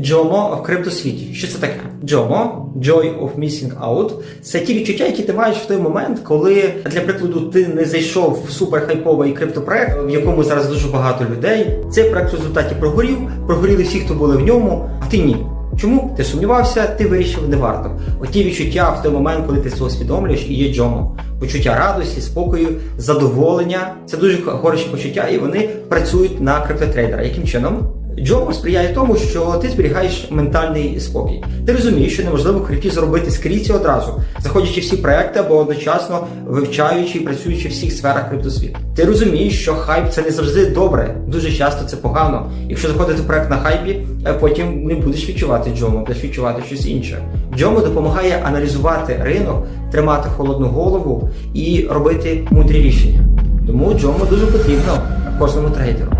Джомо в криптосвіті. Що це таке? Джомо, Joy of Missing Out. Це ті відчуття, які ти маєш в той момент, коли, для прикладу, ти не зайшов в суперхайповий криптопроект, в якому зараз дуже багато людей. Цей проект в результаті прогорів, прогоріли всі, хто були в ньому, а ти ні. Чому ти сумнівався, ти вирішив не варто. Оті відчуття в той момент, коли ти це усвідомлюєш, і є джомо. Почуття радості, спокою, задоволення. Це дуже хороші почуття, і вони працюють на криптотрейдера. Яким чином? Джомо сприяє тому, що ти зберігаєш ментальний спокій. Ти розумієш, що неможливо в крипті заробити скрізь одразу, заходячи всі проекти або одночасно вивчаючи і працюючи в всіх сферах криптосвіту. Ти розумієш, що хайп це не завжди добре, дуже часто це погано. Якщо заходити в проект на хайпі, е, потім не будеш відчувати джомо, будеш відчувати щось інше. Джомо допомагає аналізувати ринок, тримати холодну голову і робити мудрі рішення. Тому джомо дуже потрібно кожному трейдеру.